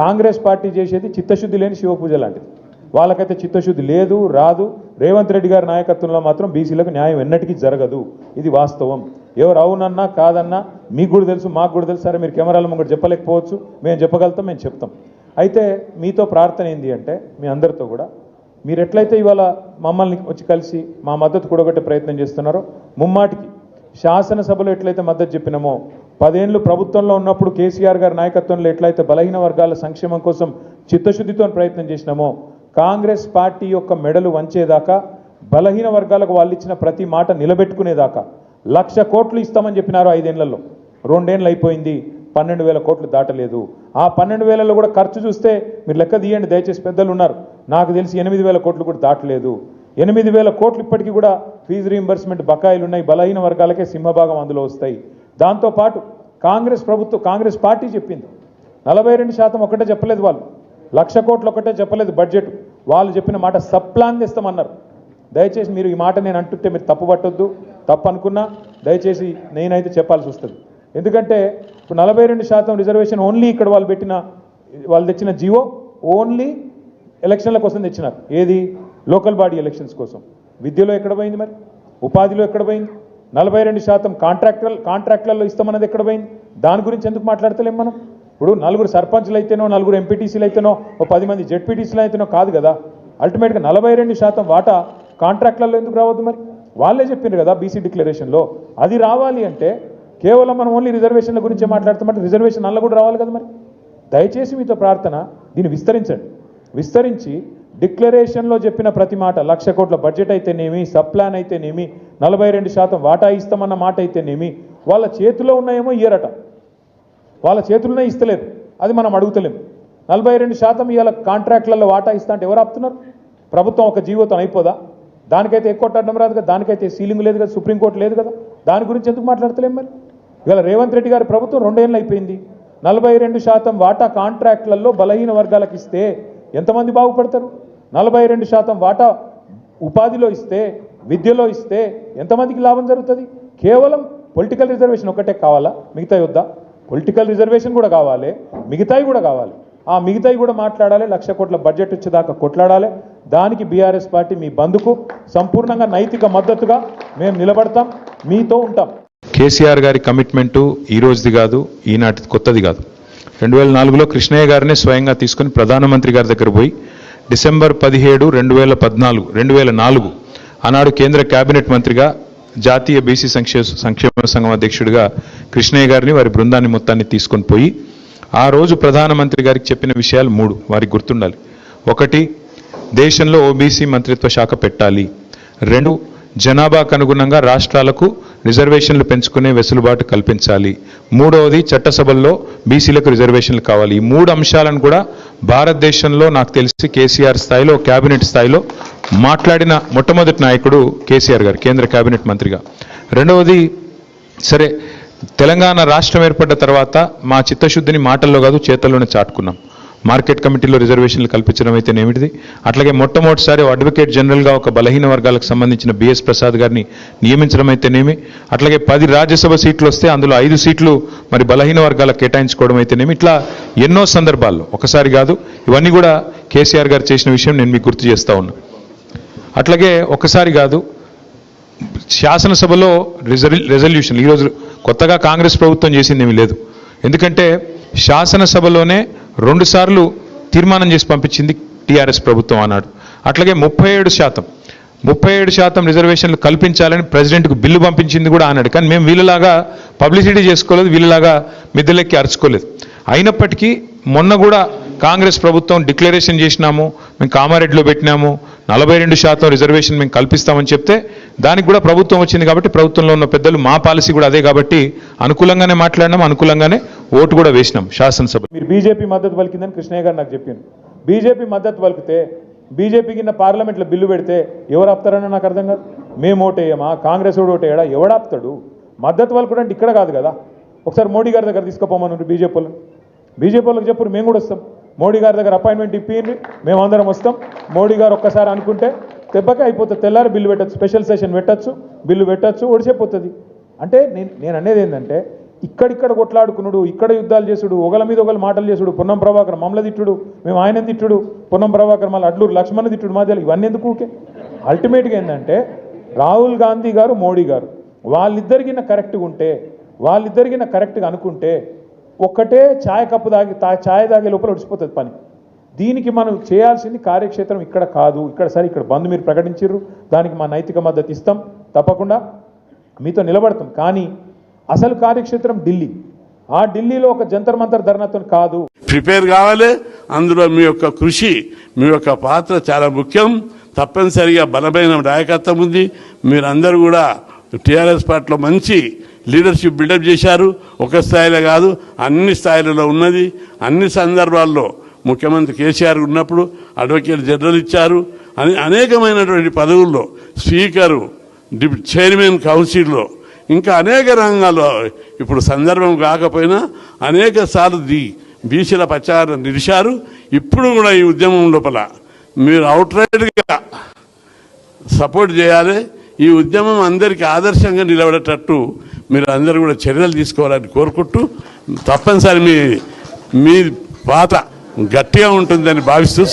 Congress party చేసేది చిత్తశుద్ధి లేని శివపూజ లాంటిది. వాళ్ళకైతే చిత్తశుద్ధి లేదు రాదు. రేవంత్ రెడ్డి గారి నాయకత్వంలో మాత్రం బీసీలకు న్యాయం ఎన్నటికీ జరగదు. ఇది వాస్తవం. ఎవరు అవునన్నా కాదన్నా మీకు కూడా తెలుసు మాకు కూడా తెలుసు. సరే మీరు కెమెరాల ముంగడు చెప్పలేకపోవచ్చు. మేము చెప్పగలుగుతాం మేము చెప్తాం. అయితే మీతో ప్రార్థన ఏంది అంటే మీ అందరితో కూడా మీరు ఎట్లయితే ఇవాళ మమ్మల్ని వచ్చి కలిసి మా మద్దతు కూడగొట్టే ప్రయత్నం చేస్తున్నారో ముమ్మాటికి శాసనసభలో ఎట్లయితే మద్దతు చెప్పినామో పదేళ్ళు ప్రభుత్వంలో ఉన్నప్పుడు కేసీఆర్ గారి నాయకత్వంలో ఎట్లయితే బలహీన వర్గాల సంక్షేమం కోసం చిత్తశుద్ధితో ప్రయత్నం చేసినామో కాంగ్రెస్ పార్టీ యొక్క మెడలు వంచేదాకా బలహీన వర్గాలకు వాళ్ళు ఇచ్చిన ప్రతి మాట నిలబెట్టుకునేదాకా లక్ష కోట్లు ఇస్తామని చెప్పినారు ఐదేళ్ళలో రెండేళ్ళు అయిపోయింది పన్నెండు వేల కోట్లు దాటలేదు. ఆ పన్నెండు వేలలో కూడా ఖర్చు చూస్తే మీరు లెక్క తీయండి దయచేసి పెద్దలు ఉన్నారు. నాకు తెలిసి ఎనిమిది వేల కోట్లు కూడా దాటలేదు. ఎనిమిది వేల కోట్లు ఇప్పటికీ కూడా ఫీజు రీంబర్స్మెంట్ బకాయిలు ఉన్నాయి బలహీన వర్గాలకే సింహభాగం అందులో వస్తాయి. దాంతోపాటు కాంగ్రెస్ ప్రభుత్వం కాంగ్రెస్ పార్టీ చెప్పింది. నలభై రెండు శాతం ఒకటే చెప్పలేదు వాళ్ళు. లక్ష కోట్లు ఒకటే చెప్పలేదు బడ్జెట్. వాళ్ళు చెప్పిన మాట సప్లాన్ ఇస్తామన్నారు దయచేసి మీరు ఈ మాట నేను అంటుంటే మీరు తప్పు పట్టొద్దు తప్పు అనుకున్నా దయచేసి నేనైతే చెప్పాల్సి వస్తుంది. ఎందుకంటే ఇప్పుడు నలభై రెండు శాతం రిజర్వేషన్ ఓన్లీ ఇక్కడ వాళ్ళు పెట్టిన వాళ్ళు తెచ్చిన జియో ఓన్లీ ఎలక్షన్ల కోసం తెచ్చినారు. ఏది? లోకల్ బాడీ ఎలక్షన్స్ కోసం. విద్యలో ఎక్కడ పోయింది మరి? ఉపాధిలో ఎక్కడ పోయింది? నలభై రెండు శాతం కాంట్రాక్టర్ కాంట్రాక్ట్లలో ఇస్తామన్నది ఎక్కడ పోయింది? దాని గురించి ఎందుకు మాట్లాడతలేం మనం? ఇప్పుడు నలుగురు సర్పంచ్లు అయితేనో నలుగురు ఎంపీటీసీలు అయితేనో ఓ పది మంది జెడ్పీటీసీలు అయితేనో కాదు కదా. అల్టిమేట్గా నలభై రెండు శాతం వాటా కాంట్రాక్ట్లలో ఎందుకు రావద్దు మరి? వాళ్ళే చెప్పిండ్రు కదా బీసీ డిక్లరేషన్లో. అది రావాలి అంటే కేవలం మనం ఓన్లీ రిజర్వేషన్ల గురించే మాట్లాడుతామంటే రిజర్వేషన్ అల్ల కూడా రావాలి కదా మరి? దయచేసి మీతో ప్రార్థన దీన్ని విస్తరించండి. విస్తరించి డిక్లరేషన్లో చెప్పిన ప్రతి మాట లక్ష కోట్ల బడ్జెట్ అయితేనేమి సబ్ ప్లాన్ అయితేనేమి నలభై రెండు శాతం వాటా ఇస్తామన్న మాట అయితేనేమి వాళ్ళ చేతిలో ఉన్నాయేమో ఇయ్యరట. వాళ్ళ చేతుల్లోనే ఇస్తలేరు. అది మనం అడుగుతలేం. నలభై రెండు శాతం ఇవాళ కాంట్రాక్ట్లలో వాటా ఇస్తా అంటే ఎవరు ఆపుతున్నారు? ప్రభుత్వం ఒక జీవితం అయిపోదా? దానికైతే ఎక్కువ అడ్డం రాదు కదా? దానికైతే సీలింగ్ లేదు కదా? సుప్రీంకోర్టు లేదు కదా? దాని గురించి ఎందుకు మాట్లాడతలేం మరి? ఇవాళ రేవంత్ రెడ్డి గారి ప్రభుత్వం రెండేళ్ళు అయిపోయింది. నలభై రెండు శాతం వాటా కాంట్రాక్ట్లలో బలహీన వర్గాలకు ఇస్తే ఎంతమంది బాగుపడతారు? నలభై రెండు శాతం వాటా ఉపాధిలో ఇస్తే విద్యలో ఇస్తే ఎంతమందికి లాభం జరుగుతుంది? కేవలం పొలిటికల్ రిజర్వేషన్ ఒకటే కావాలా? మిగతాయి వద్దా? పొలిటికల్ రిజర్వేషన్ కూడా కావాలి. మిగతాయి కూడా కావాలి. ఆ మిగతాయి కూడా మాట్లాడాలి. లక్ష కోట్ల బడ్జెట్ వచ్చేదాకా కొట్లాడాలి. దానికి బీఆర్ఎస్ పార్టీ మీ బంధుకు సంపూర్ణంగా నైతిక మద్దతుగా మేము నిలబడతాం. మీతో ఉంటాం. కేసీఆర్ గారి కమిట్మెంటు ఈ రోజుది కాదు ఈనాటిది కొత్తది కాదు. రెండు వేల నాలుగులో కృష్ణయ్య గారినే స్వయంగా తీసుకుని ప్రధానమంత్రి గారి దగ్గర పోయి డిసెంబర్ పదిహేడు రెండు వేల పద్నాలుగు రెండు వేల నాలుగు ఆనాడు కేంద్ర కేబినెట్ మంత్రిగా జాతీయ బీసీ సంక్షేమ సంక్షేమ సంఘం అధ్యక్షుడిగా కృష్ణయ్య గారిని వారి బృందాన్ని మొత్తాన్ని తీసుకొని పోయి ఆ రోజు ప్రధానమంత్రి గారికి చెప్పిన విషయాలు మూడు వారికి గుర్తుండాలి. ఒకటి దేశంలో ఓబీసీ మంత్రిత్వ శాఖ పెట్టాలి. రెండు జనాభాకు అనుగుణంగా రాష్ట్రాలకు రిజర్వేషన్లు పెంచుకునే వెసులుబాటు కల్పించాలి. మూడవది చట్టసభల్లో బీసీలకు రిజర్వేషన్లు కావాలి. ఈ మూడు అంశాలను కూడా భారతదేశంలో నాకు తెలిసి కేసీఆర్ స్థాయిలో కేబినెట్ స్థాయిలో మాట్లాడిన మొట్టమొదటి నాయకుడు కేసీఆర్ గారు కేంద్ర కేబినెట్ మంత్రిగా. రెండవది సరే తెలంగాణ రాష్ట్రం ఏర్పడ్డ తర్వాత మా చిత్తశుద్ధిని మాటల్లో కాదు చేతల్లోనే చాటుకున్నాం. మార్కెట్ కమిటీలో రిజర్వేషన్లు కల్పించడం అయితేనేమిటిది అట్లాగే మొట్టమొదటిసారి అడ్వకేట్ జనరల్గా ఒక బలహీన వర్గాలకు సంబంధించిన బిఎస్ ప్రసాద్ గారిని నియమించడం అయితేనేమి అట్లాగే పది రాజ్యసభ సీట్లు వస్తే అందులో ఐదు సీట్లు మరి బలహీన వర్గాలకు కేటాయించుకోవడం అయితేనేమి ఇట్లా ఎన్నో సందర్భాల్లో ఒకసారి కాదు ఇవన్నీ కూడా కేసీఆర్ గారు చేసిన విషయం నేను మీకు గుర్తు చేస్తా ఉన్నాను అట్లాగే ఒక్కసారి కాదు శాసనసభలో రిజర్ రెజల్యూషన్ ఈరోజు కొత్తగా కాంగ్రెస్ ప్రభుత్వం చేసింది ఏమీ లేదు. ఎందుకంటే శాసనసభలోనే రెండుసార్లు తీర్మానం చేసి పంపించింది టీఆర్ఎస్ ప్రభుత్వం అన్నాడు అట్లాగే ముప్పై ఏడు శాతం ముప్పై ఏడు శాతం రిజర్వేషన్లు కల్పించాలని ప్రెసిడెంట్కు బిల్లు పంపించింది కూడా అన్నాడు కానీ మేము వీళ్ళలాగా పబ్లిసిటీ చేసుకోలేదు వీళ్ళలాగా మిద్దెలెక్కి అరుచుకోలేదు. అయినప్పటికీ మొన్న కూడా కాంగ్రెస్ ప్రభుత్వం డిక్లరేషన్ చేసినాము మేము కామారెడ్డిలో పెట్టినాము నలభై రెండు శాతం రిజర్వేషన్ మేము కల్పిస్తామని చెప్తే దానికి కూడా ప్రభుత్వం వచ్చింది కాబట్టి ప్రభుత్వంలో ఉన్న పెద్దలు మా పాలసీ కూడా అదే కాబట్టి అనుకూలంగానే మాట్లాడినాం అనుకూలంగానే ఓటు కూడా వేసినాం శాసనసభ. మీరు బీజేపీ మద్దతు పలికిందని కృష్ణయ్య గారు నాకు చెప్పింది బీజేపీ మద్దతు పలికితే బీజేపీ కింద పార్లమెంట్లో బిల్లు పెడితే ఎవరు ఆపుతారని నాకు అర్థం కాదు. మేము ఓటేయమా కాంగ్రెస్ ఓటు ఓటేయడా ఎవడాపుతాడు మద్దతు పలుకుడు అంటే ఇక్కడ కాదు కదా. ఒకసారి మోడీ గారి దగ్గర తీసుకుపోమన్నారు బీజేపీ వాళ్ళు బీజేపీ వాళ్ళకి చెప్పరు మేము కూడా వస్తాం. మోడీ గారి దగ్గర అపాయింట్మెంట్ ఇప్పింది మేమందరం వస్తాం. మోడీ గారు ఒక్కసారి అనుకుంటే దెబ్బకే అయిపోతుంది తెల్లారి బిల్లు పెట్టచ్చు స్పెషల్ సెషన్ పెట్టచ్చు బిల్లు పెట్టచ్చు ఒడిసేపోతుంది అంటే నేను నేను అనేది ఏంటంటే ఇక్కడిక్కడ కొట్లాడుకునుడు ఇక్కడ యుద్ధాలు చేసుడు ఒకల మీద ఒకరు మాటలు చేసుడు పొన్నం ప్రభాకర్ మమ్మల తిట్టుడు మేము ఆయన తిట్టుడు పొన్నం ప్రభాకర్ మళ్ళీ అడ్లూరు లక్ష్మణ్ తిట్టుడు మధ్యలో ఇవన్నీ ఎందుకు ఊకే? అల్టిమేట్గా ఏంటంటే రాహుల్ గాంధీ గారు మోడీ గారు వాళ్ళిద్దరికిన కరెక్ట్గా ఉంటే వాళ్ళిద్దరికిన కరెక్ట్గా అనుకుంటే ఒక్కటే ఛాయ్ కప్పు దాగి తా ఛాయ్ తాగే లోపల ఒడిచిపోతుంది పని. దీనికి మనం చేయాల్సింది కార్యక్షేత్రం ఇక్కడ కాదు. ఇక్కడ సరే ఇక్కడ బంద్ మీరు ప్రకటించారు దానికి మా నైతిక మద్దతు ఇస్తాం. తప్పకుండా మీతో నిలబడతాం. కానీ అసలు కార్యక్షేత్రం ఢిల్లీ. ఆ ఢిల్లీలో ఒక జంతర్ మంతర్ ధర్నాతో కాదు. ప్రిపేర్ కావాలి. అందులో మీ యొక్క కృషి మీ యొక్క పాత్ర చాలా ముఖ్యం. తప్పనిసరిగా బలమైన నాయకత్వం ఉంది. మీరందరూ కూడా టీఆర్ఎస్ పార్టీలో మంచి లీడర్షిప్ బిల్డప్ చేశారు. ఒక స్థాయిలో కాదు అన్ని స్థాయిలలో ఉన్నది. అన్ని సందర్భాల్లో ముఖ్యమంత్రి కేసీఆర్ ఉన్నప్పుడు అడ్వకేట్ జనరల్ ఇచ్చారు. అని అనేకమైనటువంటి పదవుల్లో స్పీకరు డిప్ చైర్మన్ కౌన్సిల్లో ఇంకా అనేక రంగాల్లో ఇప్పుడు సందర్భం కాకపోయినా అనేక సార్లు ది బీసీల ప్రచారం నిలిచారు. ఇప్పుడు కూడా ఈ ఉద్యమం లోపల మీరు అవుట్రైట్గా సపోర్ట్ చేయాలి. ఈ ఉద్యమం అందరికీ ఆదర్శంగా నిలబడేటట్టు మీరు అందరూ కూడా చర్యలు తీసుకోవాలని కోరుకుంటూ తప్పనిసరి మీ మీ పాత గట్టిగా ఉంటుందని భావిస్తూ